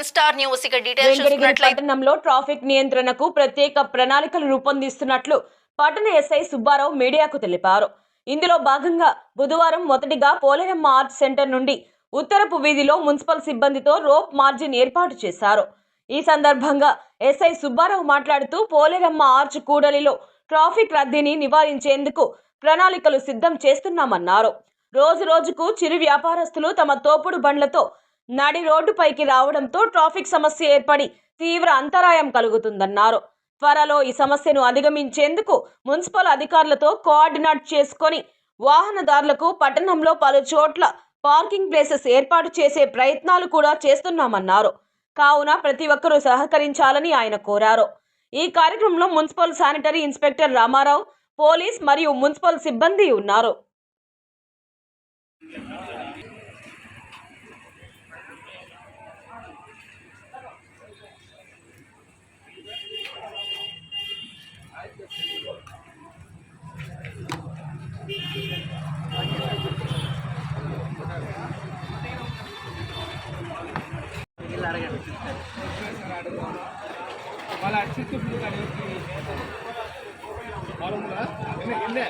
One star news ఇక details పట్టణంలో traffic నియంత్రణకు ప్రత్యేక ప్రణాళికలు రూపొందిస్తున్నట్లు పట్టణ ఎస్ఐ సుబ్బారావు మీడియాకు తెలిపారు. ఇందులో భాగంగా బుధవారం మొదటిగా పోలేరమ్మ ఆర్ట్ సెంటర్ నుండి ఉత్తరపు వీధిలో మున్సిపల్ సిబ్బందితో రోప్ మార్జిన్ ఏర్పాటు చేశారు. ఈ సందర్భంగా ఎస్ఐ సుబ్బారావు మాట్లాడుతూ పోలేరమ్మ ఆర్చ్ కూడలిలో ట్రాఫిక్ రద్దీని నివారించేందుకు ప్రణాళికలు సిద్ధం చేస్తున్నామన్నారు. రోజు రోజుకు చిరు వ్యాపారస్తులు తమ తోపుడు బండ్లతో నడి రోడ్డుపైకి రావడంతో ట్రాఫిక్ సమస్య ఏర్పడి తీవ్ర అంతరాయం కలుగుతుందన్నారు. త్వరలో ఈ సమస్యను అధిగమించేందుకు మున్సిపల్ అధికారులతో కోఆర్డినేట్ చేసుకొని వాహనదారులకు పట్టణంలో పలు చోట్ల పార్కింగ్ ప్లేసెస్ ఏర్పాటు చేసే ప్రయత్నాలు కూడా చేస్తున్నామన్నారు. కావున ప్రతి ఒక్కరూ సహకరించాలని ఆయన కోరారు. ఈ కార్యక్రమంలో municipal sanitary inspector Ramarao police మరియు మున్సిపల్ సిబ్బంది ఉన్నారు. వాళ్ళ అచ్చిత్తు కానీ మామూలుగా ఎన్నే ఎన్నే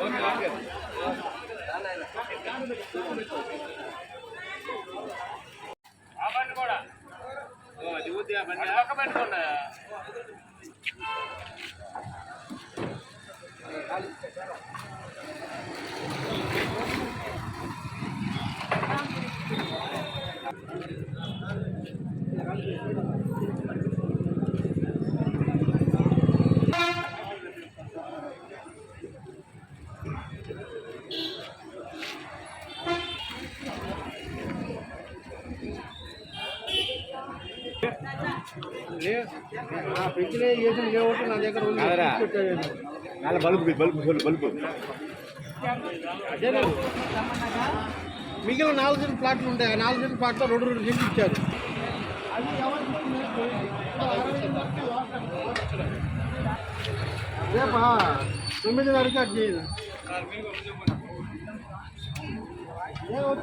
ఓకే ఓకే ఆ బండి కూడా ఓ అది ఊది ఆ బండి పక్క పెట్టుకోండి పెంచినే చేసిన ఏ ఒకటి నా దగ్గర ఉంది. బల్బు బల్బు బల్బు అదేనా? మిగిలిన నాలుగు సెంట్ ప్లాట్లు ఉంటాయి. ఆ నాలుగు సెంట్ ప్లాట్లో రెండు రెండు సెంట్లు ఇచ్చారు. రేపా? తొమ్మిదిన్నరకి అది చేయదు ఏ వచ్చి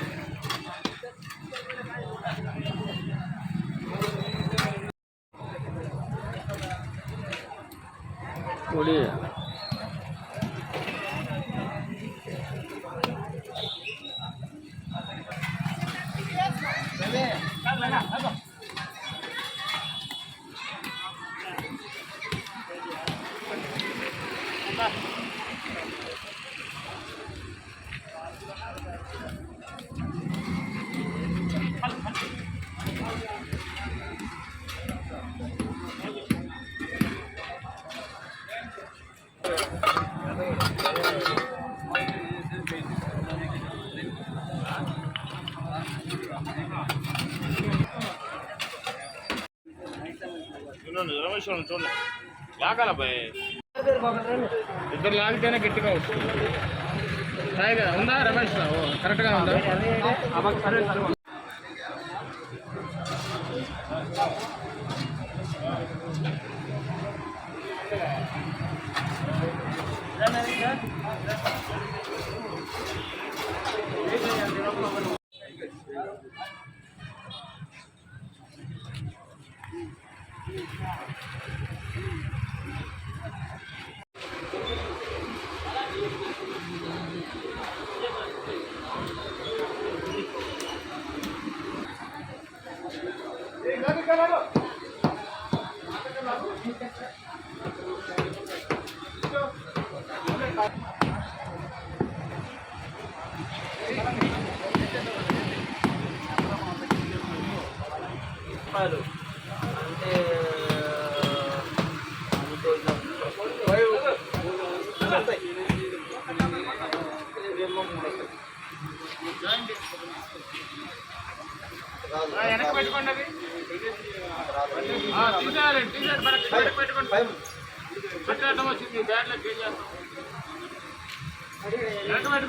చూడండి రమేశ్వరం చూడండి. లాగాల భయ్ ఇద్దరు లాగితేనే గట్టిగా వస్తుంది. కదా ఉందా రమేష్? ఓ, కరెక్ట్గా ఉందా? చెప్పారు అంటే పెట్టుకోండి అవి పెట్టుకోండి బ్యాట్లో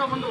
ముందు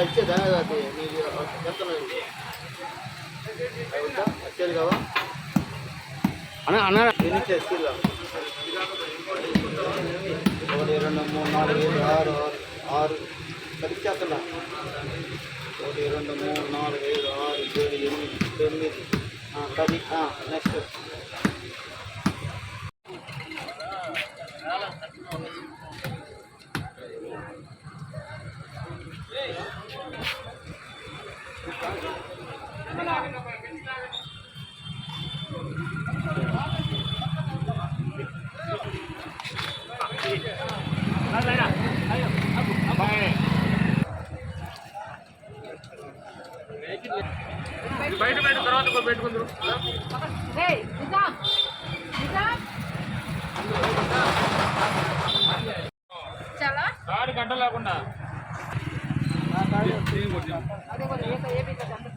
ఇచ్చేదా అది నీకు చెప్తాను వచ్చేది కావా? అన్న అన్న. నేను ఇచ్చే స్కిల్ ఒకటి రెండు మూడు నాలుగు ఐదు ఆరు ఆరు ఆరు. పది చేస్తున్నా ఒకటి రెండు మూడు నాలుగు ఐదు ఆరు ఏడు ఎనిమిది తొమ్మిది. ఆ, పది. నెక్స్ట్ కాకుండా గంట లేకుండా అదే వాళ్ళు ఏ ఏ పీస్ అంటే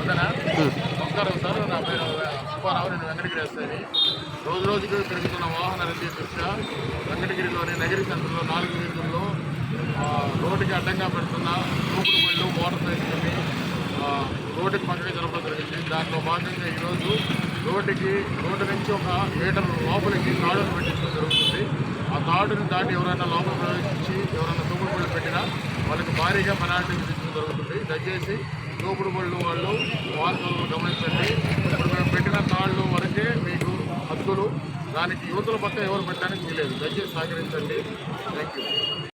ఓకేనా నమస్కారం సార్ నా పేరు సుబ్బారావు నేను రోజు రోజుకి పెరుగుతున్న వాహన రద్దీ దృష్ట్యా వెంకటగిరిలోని నగరి సెంటర్లో నాలుగు వీధుల్లో రోడ్డుకి అడ్డంగా పెడుతున్న కూపుడు బళ్ళు మోటార్ సైకిల్ని రోడ్డుకి పక్కకి జరపడం జరిగింది. దాంట్లో భాగంగా ఈరోజు రోడ్డుకి రోడ్డు నుంచి ఒక మీటర్ లోపలికి తాడును పెట్టించడం జరుగుతుంది. ఆ తాడుని దాటి ఎవరైనా లోపల ప్రవేశించి ఎవరైనా తూపుడు బళ్ళు పెట్టినా వాళ్ళకి భారీగా పెనాల్టీ విధించడం జరుగుతుంది. దయచేసి దోపుడు పళ్ళు వాళ్ళు వాళ్ళు గమనించండి. ఇప్పుడు మేము పెట్టిన తాళ్ళు వరకే మీకు హద్దులు. దానికి యువతుల పక్క ఎవరు పెట్టడానికి వీలేదు. దయచేసి సహకరించండి. Thank you